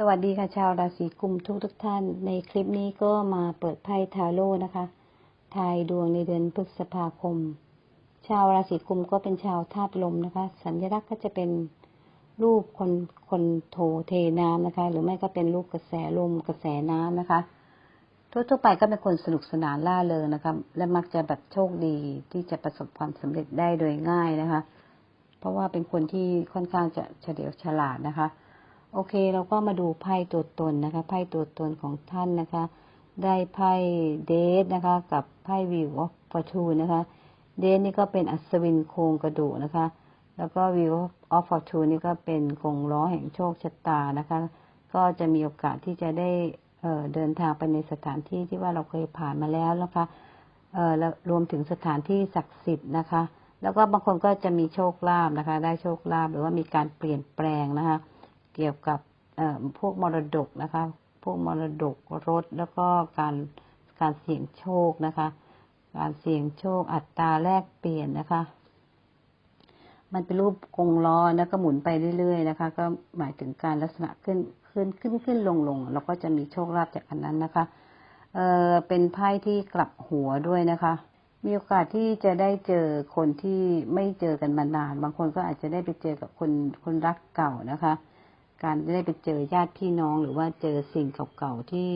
สวัสดีค่ะชาวราศีกุมทุกทุกท่าน ในคลิปนี้ก็มาเปิดไพ่ทาโร่นะคะ ทายดวงในเดือนพฤษภาคม ชาวราศีกุมก็เป็นชาวธาตุลมนะคะ สัญลักษณ์ก็จะเป็นรูปคนคนโถเทน้ำนะคะ หรือไม่ก็เป็นรูปกระแสลมกระแสน้ำนะคะ ทั่วๆไปก็เป็นคนสนุกสนานล่าเริงนะคะ และมักจะแบบโชคดีที่จะประสบความสำเร็จได้โดยง่ายนะคะ เพราะว่าเป็นคนที่ค่อนข้างจะเฉลียวฉลาดนะคะ โอเค เราก็มาดูไพ่ตัวตนนะคะ ไพ่ตัวตนของท่านนะคะ ได้ไพ่เดทนะคะ กับไพ่วิวออฟฟอร์ทูนะคะ เดทนี่ก็เป็นอัศวินโครงกระดูกนะคะ แล้วก็วิวออฟฟอร์ทูนี่ก็เป็นกงล้อแห่งโชคชะตานะคะ ก็จะมีโอกาสที่จะได้เเดินทางไปในสถานที่ที่ว่าเราเคยผ่านมาแล้วนะคะเออแล้วรวมถึงสถานที่ศักดิ์สิทธิ์นะคะ แล้วก็บางคนก็จะมีโชคลาภนะคะ ได้โชคลาภหรือว่ามีการเปลี่ยนแปลงนะคะ เกี่ยวกับพวกมรดกนะคะ พวกมรดกรถแล้วก็การการเสี่ยงโชคนะคะ การเสี่ยงโชคอัตราแลกเปลี่ยนนะคะ มันเป็นรูปกงล้อแล้วก็หมุนไปเรื่อยๆนะคะ ก็หมายถึงการลักษณะขึ้นขึ้นขึ้นขึ้นลงลงแล้วก็จะมีโชคลาภจากอันนั้นนะคะ เออเป็นไพ่ที่กลับหัวด้วยนะคะ มีโอกาสที่จะได้เจอคนที่ไม่เจอกันมานาน บางคนก็อาจจะได้ไปเจอกับคนคนรักเก่านะคะ การได้ไปเจอญาติพี่น้อง หรือว่าเจอสิ่งเก่าๆที่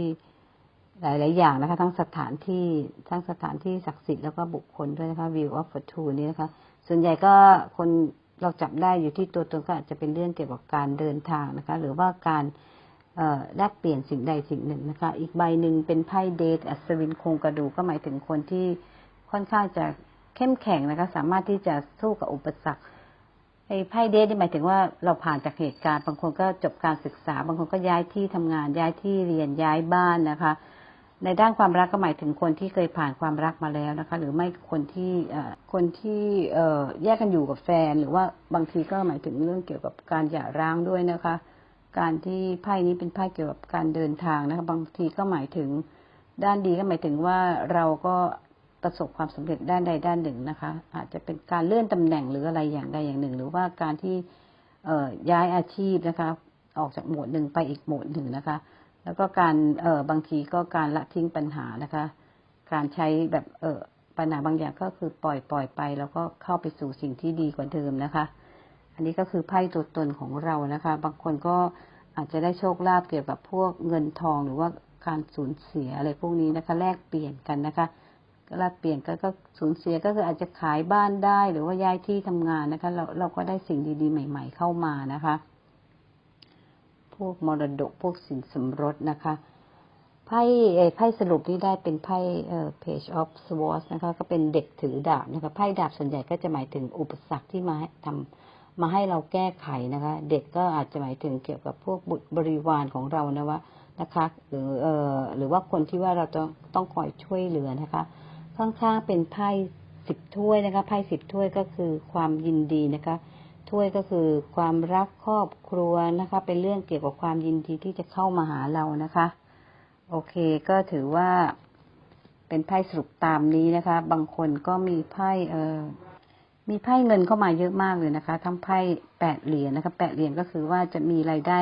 หลาย ๆ อย่างนะคะ ทั้งสถานที่ทั้งสถานที่ศักดิ์สิทธิ์แล้วก็บุคคลด้วยนะคะ view of fortune นี่นะคะ ส่วนใหญ่ก็คนเราจับได้อยู่ที่ตัวตนก็อาจจะเป็นเรื่องเกี่ยวกับการเดินทางนะคะ หรือว่าการแลกเปลี่ยนสิ่งใดสิ่งหนึ่งนะคะ อีกใบหนึ่งเป็นไพ่เดทอัศวินโครงกระดูกก็หมายถึงคนที่ค่อนข้างจะเข้มแข็งนะคะ สามารถที่จะสู้กับอุปสรรค ไอ้ไพ่เดทนี่หมายถึงว่าเราผ่านจากเหตุการณ์บางคนก็จบการศึกษา บางคนก็ย้ายที่ทำงานย้ายที่เรียนย้ายบ้านนะคะ ในด้านความรักก็หมายถึงคนที่เคยผ่านความรักมาแล้วนะคะ หรือไม่คนที่คนที่แยกกันอยู่กับแฟน หรือว่าบางทีก็หมายถึงเรื่องเกี่ยวกับการหย่าร้างด้วยนะคะ การที่ไพ่นี้เป็นไพ่เกี่ยวกับการเดินทางนะคะ บางทีก็หมายถึงด้านดีก็หมายถึงว่าเราก็ ประสบความสำเร็จด้านใดด้านหนึ่งนะคะ อาจจะเป็นการเลื่อนตำแหน่งหรืออะไรอย่างใดอย่างหนึ่ง หรือว่าการที่เออย้ายอาชีพนะคะ ออกจากโหมดหนึ่งไปอีกโหมดหนึ่งนะคะ แล้วก็การเออบางทีก็การละทิ้งปัญหานะคะ การใช้แบบเออปัญหาบางอย่างก็คือปล่อยปล่อยไป แล้วก็เข้าไปสู่สิ่งที่ดีกว่าเดิมนะคะ อันนี้ก็คือไพ่ตัวตนของเรานะคะ บางคนก็อาจจะได้โชคลาภเกี่ยวกับพวกเงินทองหรือว่าการสูญเสียอะไรพวกนี้นะคะ แลกเปลี่ยนกันนะคะ ลกเปลี่ยนก็ก็สูญเสียก็คืออาจจะขายบ้านได้ หรือว่าย้ายที่ทำงานนะคะ เราเราก็ได้สิ่งดีๆ ใหม่ ๆ เข้ามานะคะ พวกมรดกพวกสินสมรสนะคะไพ่ไพ่สรุปที่ได้เป็นไพ่เอ่อ page of swords นะคะ ก็เป็นเด็กถือดาบนะคะไพ่ดาบส่วนใหญ่ก็จะหมายถึงอุปสรรคที่มาให้ทำมาให้เราแก้ไขนะคะ เด็กก็อาจจะหมายถึงเกี่ยวกับพวกบุตรบริวารของเรานะว่านะคะหรือเอ่อหรือว่าคนที่ว่าเราต้องต้องคอยช่วยเหลือนะคะ ข้างๆเป็นไพ่สิบถ้วยนะคะไพ่สิบถ้วยก็คือความยินดีนะคะถ้วยก็คือความรักครอบครัวนะคะ เป็นเรื่องเกี่ยวกับความยินดีที่จะเข้ามาหาเรานะคะ โอเคก็ถือว่าเป็นไพ่สรุปตามนี้นะคะ บางคนก็มีไพ่เออมีไพ่เงินเข้ามาเยอะมากเลยนะคะ ทั้งไพ่แปดเหรียญนะคะแปดเหรียญก็คือว่าจะมีรายได้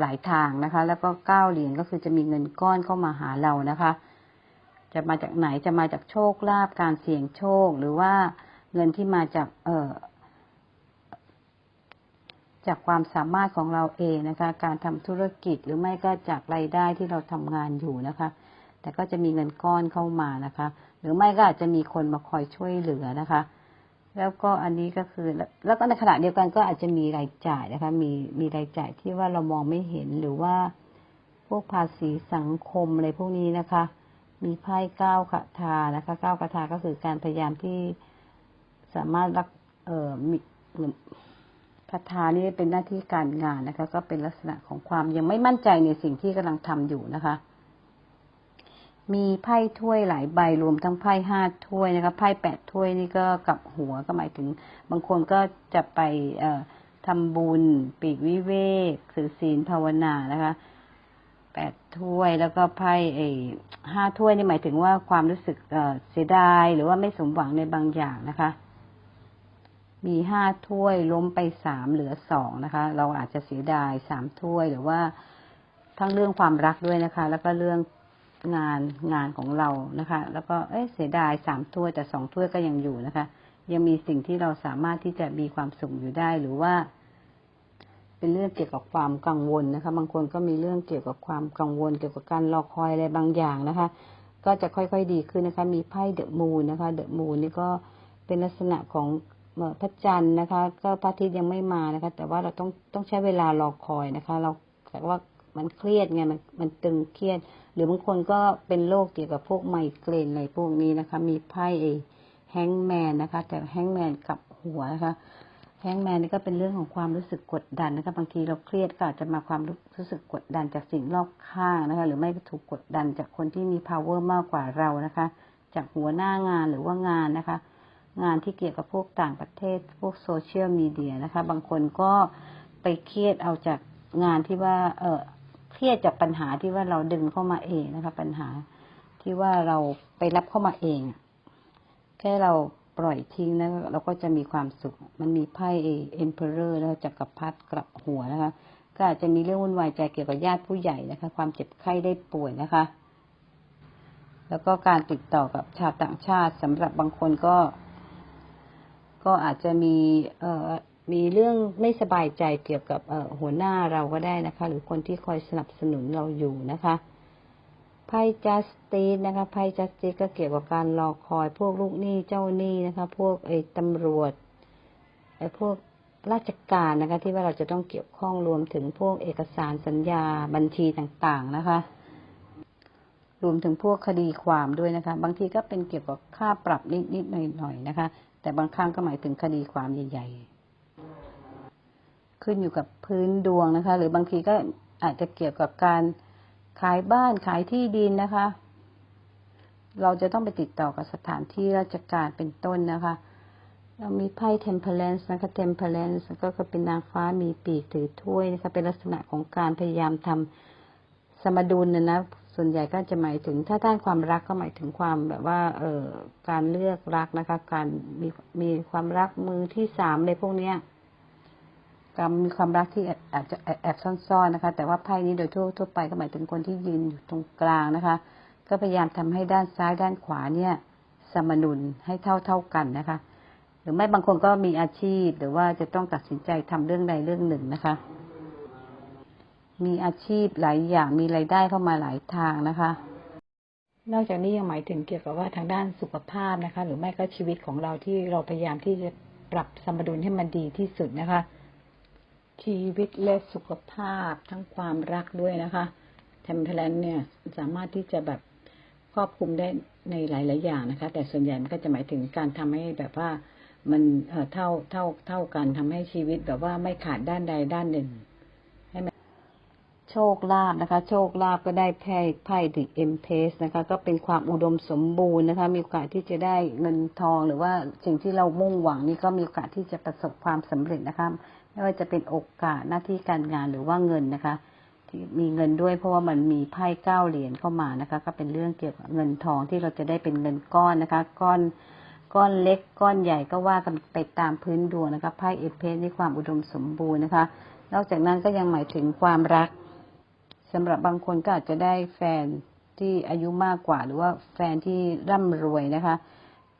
หลายทางนะคะ แล้วก็เก้าเหรียญก็คือจะมีเงินก้อนเข้ามาหาเรานะคะ จะมาจากไหนจะมาจากโชคลาภการเสี่ยงโชค หรือว่าเงินที่มาจากเอ่อจากความสามารถของเราเองนะคะ การทำธุรกิจหรือไม่ก็จากรายได้ที่เราทำงานอยู่นะคะ แต่ก็จะมีเงินก้อนเข้ามานะคะ หรือไม่ก็อาจจะมีคนมาคอยช่วยเหลือนะคะ แล้วก็อันนี้ก็คือ แล้วก็ในขณะเดียวกันก็อาจจะมีรายจ่ายนะคะ มีมีรายจ่ายที่ว่าเรามองไม่เห็นหรือว่าพวกภาษีสังคมอะไรพวกนี้นะคะ มีไพ่เก้าคาถานะคะเก้าคาถาก็คือการพยายามที่สามารถรักเอ่อมีคาถานี่เป็นหน้าที่การงานนะคะ ก็เป็นลักษณะของความยังไม่มั่นใจในสิ่งที่กำลังทำอยู่นะคะ มีไพ่ถ้วยหลายใบรวมทั้งไพ่ห้าถ้วยนะคะไพ่แปดถ้วยนี่ก็กลับหัวก็หมายถึง บางคนก็จะไปเอ่อทำบุญ ปีกวิเวกสื่อศีลภาวนานะคะ แปดถ้วยแล้วก็ไพ่ไอ้ห้าถ้วยนี่หมายถึงว่าความรู้สึกเสียดายหรือว่าไม่สมหวังในบางอย่างนะคะ มีห้าถ้วยล้มไปสามเหลือสองนะคะ เราอาจจะเสียดายสามถ้วยหรือว่าทั้งเรื่องความรักด้วยนะคะ แล้วก็เรื่องงานงานของเรานะคะ แล้วก็เอเสียดายสามถ้วยแต่สองถ้วยก็ยังอยู่นะคะ ยังมีสิ่งที่เราสามารถที่จะมีความสุขอยู่ได้หรือว่า เป็นเรื่องเกี่ยวกับความกังวลนะคะ บางคนก็มีเรื่องเกี่ยวกับความกังวล เกี่ยวกับการรอคอยอะไรบางอย่างนะคะ ก็จะค่อยๆดีขึ้นนะคะ มีไพ่เดอะมูนนะคะ เดอะมูนนี่ก็เป็นลักษณะของพระจันทร์นะคะ ก็พระอาทิตย์ยังไม่มานะคะ แต่ว่าเราต้องต้องใช้เวลารอคอยนะคะ เราแต่ว่ามันเครียดไงมันมันตึงเครียด หรือบางคนก็เป็นโรคเกี่ยวกับพวกไมเกรนอะไรพวกนี้นะคะ มีไพ่เอแฮงแมนนะคะ แต่แฮงแมนกับหัวนะคะ แฮงแมนนี่ก็เป็นเรื่องของความรู้สึกกดดันนะคะบางทีเราเครียดก็อาจจะมาความรู้สึกกดดันจากสิ่งรอบข้างนะคะ หรือไม่ถูกกดดันจากคนที่มี power มากกว่าเรานะคะ จากหัวหน้างานหรือว่างานนะคะ งานที่เกี่ยวกับพวกต่างประเทศ พวกโซเชียลมีเดียนะคะ บางคนก็ไปเครียดเอาจากงานที่ว่า เออเครียดจากปัญหาที่ว่าเราดึงเข้ามาเองนะคะ ปัญหาที่ว่าเราไปรับเข้ามาเอง แค่เรา ปล่อยทิ้งนะเราก็จะมีความสุข มันมีไพ่เอ็มเพอเรอร์แล้วจักรพรรดิกลับหัวนะคะ ก็อาจจะมีเรื่องวุ่นวายใจเกี่ยวกับญาติผู้ใหญ่นะคะ ความเจ็บไข้ได้ป่วยนะคะ แล้วก็การติดต่อกับชาวต่างชาติสำหรับบางคนก็ ก็อาจจะมีเอ่อมีเรื่องไม่สบายใจเกี่ยวกับเอ่อหัวหน้าเราก็ได้นะคะ หรือคนที่คอยสนับสนุนเราอยู่นะคะ ไพ่จัสติสนะคะไพ่จัสติสก็เกี่ยวกับการรอคอยพวกลูกหนี้เจ้าหนี้นะคะ พวกไอ้ตำรวจไอ้พวกราชการนะคะ ที่ว่าเราจะต้องเกี่ยวข้องรวมถึงพวกเอกสารสัญญาบัญชีต่างๆนะคะ รวมถึงพวกคดีความด้วยนะคะ บางทีก็เป็นเกี่ยวกับค่าปรับนิดๆหน่อยๆนะคะ แต่บางครั้งก็หมายถึงคดีความใหญ่ ๆ ขึ้นอยู่กับพื้นดวงนะคะ หรือบางทีก็อาจจะเกี่ยวกับการ ขายบ้านขายที่ดินนะคะ เราจะต้องไปติดต่อกับสถานที่ราชการเป็นต้นนะคะ เรามีไพ่ temperance นะคะ temperance ก็คือเป็นนางฟ้ามีปีกถือถ้วยนะคะ เป็นลักษณะของการพยายามทำสมดุลนะนะ ส่วนใหญ่ก็จะหมายถึง ถ้าด้านความรักก็หมายถึงความแบบว่า เอ่อ การเลือกรักนะคะ การมีมีความรักมือที่สามในพวกเนี้ย การมีความรักที่อาจจะแอบซ่อนๆนะคะ แต่ว่าไพ่นี้โดยทั่วทั่วไปก็หมายถึงคนที่ยืนอยู่ตรงกลางนะคะ ก็พยายามทำให้ด้านซ้ายด้านขวาเนี่ย สมดุลให้เท่าเท่ากันนะคะ หรือไม่บางคนก็มีอาชีพ หรือว่าจะต้องตัดสินใจทำเรื่องใดเรื่องหนึ่งนะคะ มีอาชีพหลายอย่างมีรายได้เข้ามาหลายทางนะคะนอกจากนี้ยังหมายถึงเกี่ยวกับว่าทางด้านสุขภาพนะคะ หรือไม่ก็ชีวิตของเราที่เราพยายามที่จะปรับสมดุลให้มันดีที่สุดนะคะ ชีวิตและสุขภาพทั้งความรักด้วยนะคะเทมเพลนเนี่ยสามารถที่จะแบบครอบคลุมได้ในหลาย ๆ อย่างนะคะ แต่ส่วนใหญ่มันก็จะหมายถึงการทำให้แบบว่ามันเอ่อเท่าเท่าเท่ากันทำให้ชีวิตแบบว่าไม่ขาดด้านใดด้านหนึ่ง ให้มันโชคลาภนะคะ โชคลาภก็ได้ไพ่ไพ่ถึงเอ็มเพสนะคะ ก็เป็นความอุดมสมบูรณ์นะคะ มีโอกาสที่จะได้เงินทองหรือว่าสิ่งที่เรามุ่งหวังนี่ก็มีโอกาสที่จะประสบความสำเร็จนะคะ ไม่ว่าจะเป็นโอกาสหน้าที่การงานหรือว่าเงินนะคะที่มีเงินด้วยเพราะว่ามันมีไพ่เก้าเหรียญเข้ามานะคะ ก็เป็นเรื่องเกี่ยวกับเงินทองที่เราจะได้เป็นเงินก้อนนะคะ ก้อนก้อนเล็กก้อนใหญ่ก็ว่ากันไปตามพื้นดวงนะคะไพ่เอเพสในความอุดมสมบูรณ์นะคะ นอกจากนั้นก็ยังหมายถึงความรักสำหรับบางคนก็อาจจะได้แฟนที่อายุมากกว่า หรือว่าแฟนที่ร่ำรวยนะคะ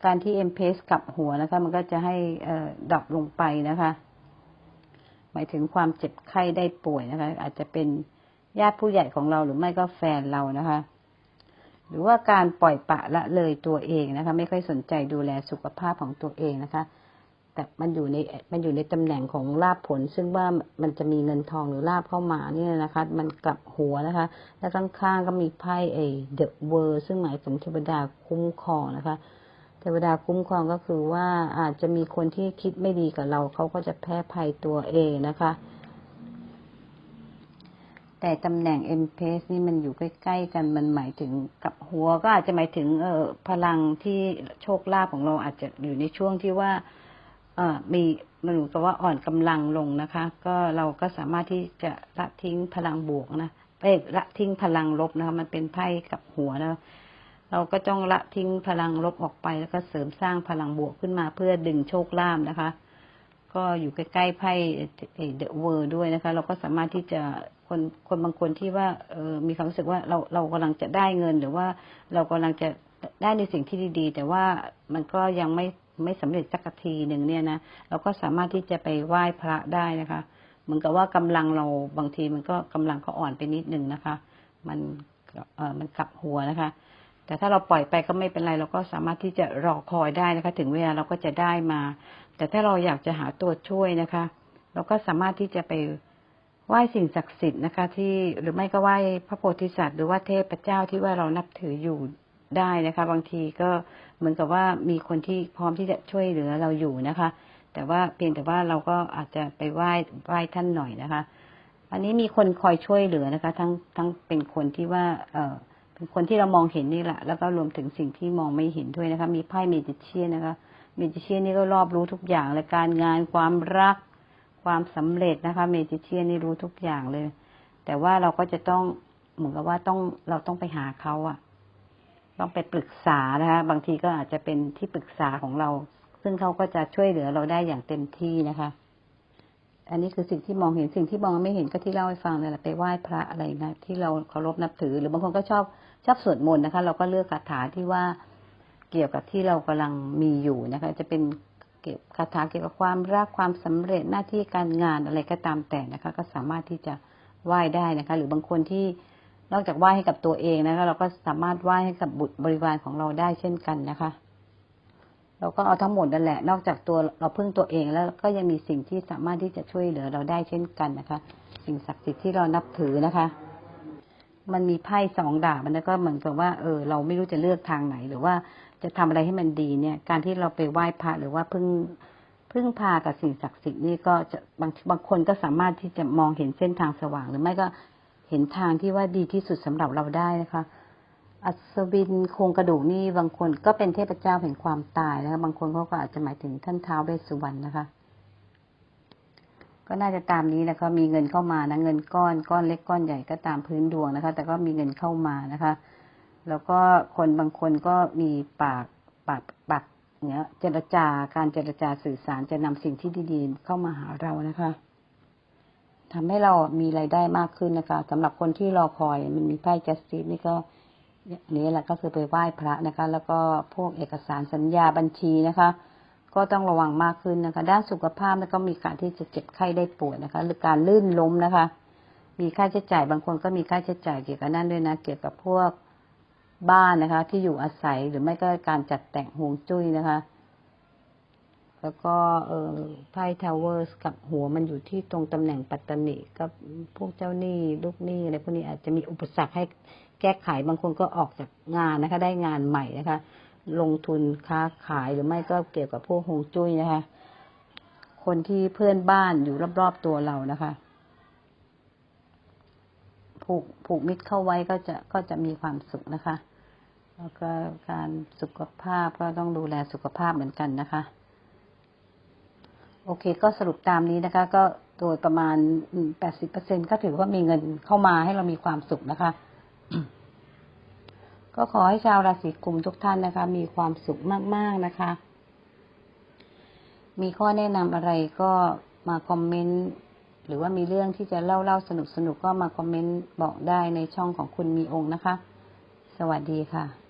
การที่เอ็มเพสกลับหัวนะคะ มันก็จะให้ดรอปลงไปนะคะ มายถึงความเจ็บไข้ได้ป่วยนะคะ อาจจะเป็นญาติผู้ใหญ่ของเราหรือไม่ก็แฟนเรานะคะ หรือว่าการปล่อยปะละเลยตัวเองนะคะ ไม่ค่อยสนใจดูแลสุขภาพของตัวเองนะคะ แต่มันอยู่ในมันอยู่ในตำแหน่งของลาภผล ซึ่งว่ามันจะมีเงินทองหรือลาภเข้ามาเนี่ยนะคะ มันกลับหัวนะคะ แล้วข้างๆก็มีไพ่เอเดอะเวอร์ซึ่งหมายถึงเทวดาคุ้มครองนะคะ เทวดาคุ้มครองก็คือว่าอาจจะมีคนที่คิดไม่ดีกับเราเขาก็จะแพ้ภัยตัวเองนะคะ แต่ตำแหน่งเอ็มเพสนี่มันอยู่ใกล้ๆกันมันหมายถึงกับหัวก็อาจจะหมายถึง เออพลังที่โชคลาภของเราอาจจะอยู่ในช่วงที่ว่า เออมีมันหมือนกับว่าอ่อนกำลังลงนะคะ ก็เราก็สามารถที่จะละทิ้งพลังบวกนะเอ้ละทิ้งพลังลบนะคะมันเป็นไพ่กับหัวนะ เราก็ต้องละทิ้งพลังลบออกไปแล้วก็เสริมสร้างพลังบวกขึ้นมาเพื่อดึงโชคลาภนะคะ ก็อยู่ใกล้ๆไพ่เดอะเวอร์ด้วยนะคะ เราก็สามารถที่จะคนคนบางคนที่ว่าเออมีความรู้สึกว่าเราเรากำลังจะได้เงิน หรือว่าเรากำลังจะได้ในสิ่งที่ดี ๆ แต่ว่ามันก็ยังไม่ไม่สำเร็จสักทีหนึ่งเนี่ยนะเราก็สามารถที่จะไปไหว้พระได้นะคะเหมือนกับว่ากำลังเราบางทีมันก็กำลังเขาอ่อนไปนิดหนึ่งนะคะ มันเออมันกลับหัวนะคะ แต่ถ้าเราปล่อยไปก็ไม่เป็นไร เราก็สามารถที่จะรอคอยได้นะคะ ถึงเวลาเราก็จะได้มา แต่ถ้าเราอยากจะหาตัวช่วยนะคะ เราก็สามารถที่จะไปไหว้สิ่งศักดิ์สิทธิ์นะคะ ที่หรือไม่ก็ไหว้พระโพธิสัตว์หรือว่าเทพเจ้าที่ว่าเรานับถืออยู่ได้นะคะ บางทีก็เหมือนกับว่ามีคนที่พร้อมที่จะช่วยเหลือเราอยู่นะคะ แต่ว่าเพียงแต่ว่าเราก็อาจจะไปไหว้ไหว้ท่านหน่อยนะคะ อันนี้มีคนคอยช่วยเหลือนะคะ ทั้งทั้งเป็นคนที่ว่า เออ คนที่เรามองเห็นนี่แหละ แล้วก็รวมถึงสิ่งที่มองไม่เห็นด้วยนะคะ มีไพ่เมจิเชียนนะคะ เมจิเชียนนี่ก็รอบรู้ทุกอย่างเลยการงานความรัก ความสำเร็จนะคะ เมจิเชียนนี่รู้ทุกอย่างเลย แต่ว่าเราก็จะต้องเหมือนกับว่าต้องเราต้องไปหาเขาอะต้องไปปรึกษานะคะ บางทีก็อาจจะเป็นที่ปรึกษาของเรา ซึ่งเขาก็จะช่วยเหลือเราได้อย่างเต็มที่นะคะ อันนี้คือสิ่งที่มองเห็นสิ่งที่มองไม่เห็นก็ที่เล่าให้ฟังนั่นแหละไปไหว้พระอะไรนะที่เราเคารพนับถือ หรือบางคนก็ชอบชอบสวดมนต์นะคะ เราก็เลือกคาถาที่ว่าเกี่ยวกับที่เรากำลังมีอยู่นะคะ จะเป็นเกี่ยวคาถาเกี่ยวกับความรักความสำเร็จหน้าที่การงานอะไรก็ตามแต่นะคะ ก็สามารถที่จะไหว้ได้นะคะ หรือบางคนที่นอกจากไหว้ให้กับตัวเองนะคะ เราก็สามารถไหว้ให้กับบุตรบริวารของเราได้เช่นกันนะคะ เราก็เอาทั้งหมดนั่นแหละ นอกจากตัวเราพึ่งตัวเองแล้วก็ยังมีสิ่งที่สามารถที่จะช่วยเหลือเราได้เช่นกันนะคะ สิ่งศักดิ์สิทธิ์ที่เรานับถือนะคะ มันมีไพ่สองดาบมันก็เหมือนกับว่าเออเราไม่รู้จะเลือกทางไหน หรือว่าจะทำอะไรให้มันดีเนี่ย การที่เราไปไหว้พระหรือว่าพึ่งพึ่งพากับสิ่งศักดิ์สิทธิ์นี่ก็จะบางบางคนก็สามารถที่จะมองเห็นเส้นทางสว่าง หรือไม่ก็เห็นทางที่ว่าดีที่สุดสำหรับเราได้นะคะ อัศวินโครงกระดูกนี่บางคนก็เป็นเทพเจ้าแห่งความตายนะคะบางคนเขาก็อาจจะหมายถึงท่านท้าวเวสสุวรรณนะคะ ก็น่าจะตามนี้นะคะมีเงินเข้ามานะเงินก้อนก้อนเล็กก้อนใหญ่ก็ตามพื้นดวงนะคะ แต่ก็มีเงินเข้ามานะคะ แล้วก็คนบางคนก็มีปากปากปากเนี้ยเจรจาการเจรจาสื่อสารจะนำสิ่งที่ดีๆเข้ามาหาเรานะคะทำให้เรามีรายได้มากขึ้นนะคะสำหรับคนที่รอคอยมันมีไพ่จัสติสนี่ก็ นี้แหละก็คือไปไหว้พระนะคะ แล้วก็พวกเอกสารสัญญาบัญชีนะคะ ก็ต้องระวังมากขึ้นนะคะ ด้านสุขภาพแล้วก็มีการที่จะเจ็บไข้ได้ป่วยนะคะ หรือการลื่นล้มนะคะ มีค่าใช้จ่ายบางคนก็มีค่าใช้จ่ายเกี่ยวกับนั่นด้วยนะ เกี่ยวกับพวกบ้านนะคะ ที่อยู่อาศัยหรือไม่ก็การจัดแต่งฮวงจุ้ยนะคะ แล้วก็เออไพ่ทาวเวอร์สกับหัวมันอยู่ที่ตรงตำแหน่งปัตตานีกับพวกเจ้าหนี้ลูกหนี้อะไรพวกนี้อาจจะมีอุปสรรคให้แก้ไขบางคนก็ออกจากงานนะคะ ได้งานใหม่นะคะ ลงทุนค้าขายหรือไม่ก็เกี่ยวกับพวกฮงจุ้ยนะคะ คนที่เพื่อนบ้านอยู่รอบๆตัวเรานะคะผูกผูกมิตรเข้าไว้ก็จะก็จะมีความสุขนะคะ แล้วก็การสุขภาพก็ต้องดูแลสุขภาพเหมือนกันนะคะ โอเค ก็สรุปตามนี้นะคะ ก็โดยประมาณแปดสิบเปอร์เซ็นก็ถือว่ามีเงินเข้ามาให้เรามีความสุขนะคะ ก็ขอให้ชาวราศีกุมทุกท่านนะคะ มีความสุขมาก ๆ นะคะ มีข้อแนะนำอะไรก็มาคอมเมนต์หรือว่ามีเรื่องที่จะเล่าเล่าสนุกสนุกก็มาคอมเมนต์บอกได้ในช่องของคุณมีองค์นะคะ สวัสดีค่ะ